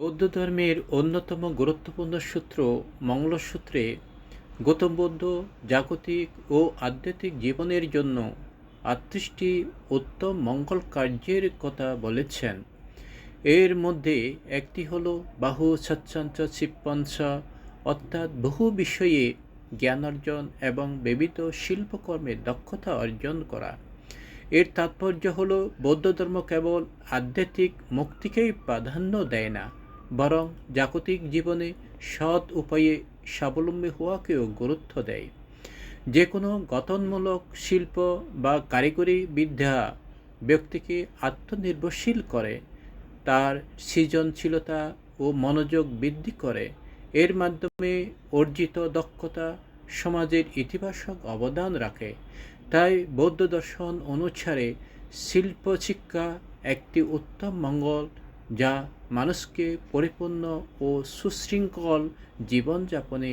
বৌদ্ধ ধর্মের অন্যতম গুরুত্বপূর্ণ সূত্র মঙ্গলসূত্রে গৌতম বুদ্ধ জাগতিক ও আধ্যাত্মিক জীবনের জন্য আটত্রিশটি উত্তম মঙ্গল কার্যের কথা বলেছেন। এর মধ্যে একটি হল বাহু সচ্ছঞ্চ চিপ্পঞ্চ অর্থাৎ বহু বিষয়ে জ্ঞান অর্জন এবং বিবিধ শিল্পকর্মে দক্ষতা অর্জন করা। এর তাৎপর্য হল বৌদ্ধ ধর্ম কেবল আধ্যাত্মিক মুক্তিকেই প্রাধান্য দেয় না বরং জাগতিক জীবনে সৎ উপায়ে স্বাবলম্বী হওয়াকেও গুরুত্ব দেয়। যে কোনো গঠনমূলক শিল্প বা কারিগরি বিদ্যা ব্যক্তিকে আত্মনির্ভরশীল করে, তার সৃজনশীলতা ও মনোযোগ বৃদ্ধি করে। এর মাধ্যমে অর্জিত দক্ষতা সমাজের ইতিবাচক অবদান রাখে। তাই বৌদ্ধ দর্শন অনুসারে শিল্প শিক্ষা একটি উত্তম মঙ্গল যা মানুষকে পরিপূর্ণ ও সুশৃঙ্খল জীবনযাপনে